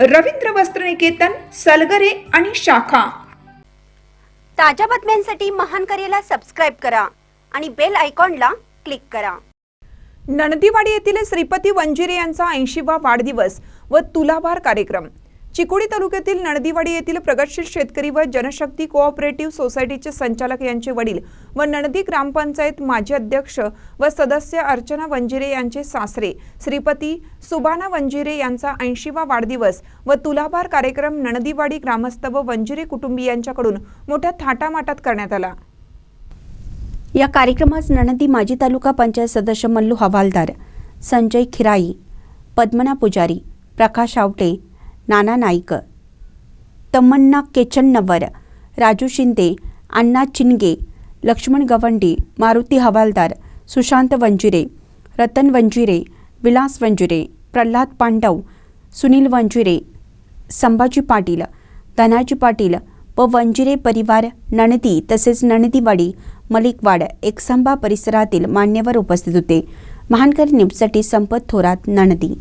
रवींद्र वस्त्रनिकेतन सलगरे आणि शाखा. ताज्या बातम्यांसाठी महान करेला सबस्क्राईब करा आणि बेल आयकॉनला क्लिक करा. नंदीवाडी येथील श्रीपती वंजिरे यांचा ऐंशीवा वाढदिवस व तुलाभार कार्यक्रम. चिकोडी तालुक्यातील नणदीवाडी येथील प्रगतशील शेतकरी व जनशक्ती कोऑपरेटिव्ह सोसायटीचे संचालक यांचे वडील व नणदी ग्रामपंचायत माजी अध्यक्ष व सदस्य अर्चना वंजिरे यांचे सासरे श्रीपती सुबाना वंजिरे यांचा ऐंशीवा वाढदिवस व तुलाभार कार्यक्रम नणदीवाडी ग्रामस्थ व वंजिरे कुटुंबियांच्याकडून मोठ्या थाटामाटात करण्यात आला. या कार्यक्रमास नणदी माजी तालुका पंचायत सदस्य मल्लू हवालदार संजय खिराई पद्मना पुजारी प्रकाश आवटे नाना नाईक. तमन्ना केचन्नवर राजू शिंदे अण्णा चिनगे लक्ष्मण गवंडी मारुती हवालदार सुशांत वंजिरे रतन वंजिरे विलास वंजिरे प्रल्हाद पांडव सुनील वंजिरे संभाजी पाटील धनाजी पाटील व वंजिरे परिवार नणदी तसेच नणदीवाडी मलिकवाड एकसंबा परिसरातील मान्यवर उपस्थित होते. महानकर न्यूजसाठी संपत थोरात नणदी.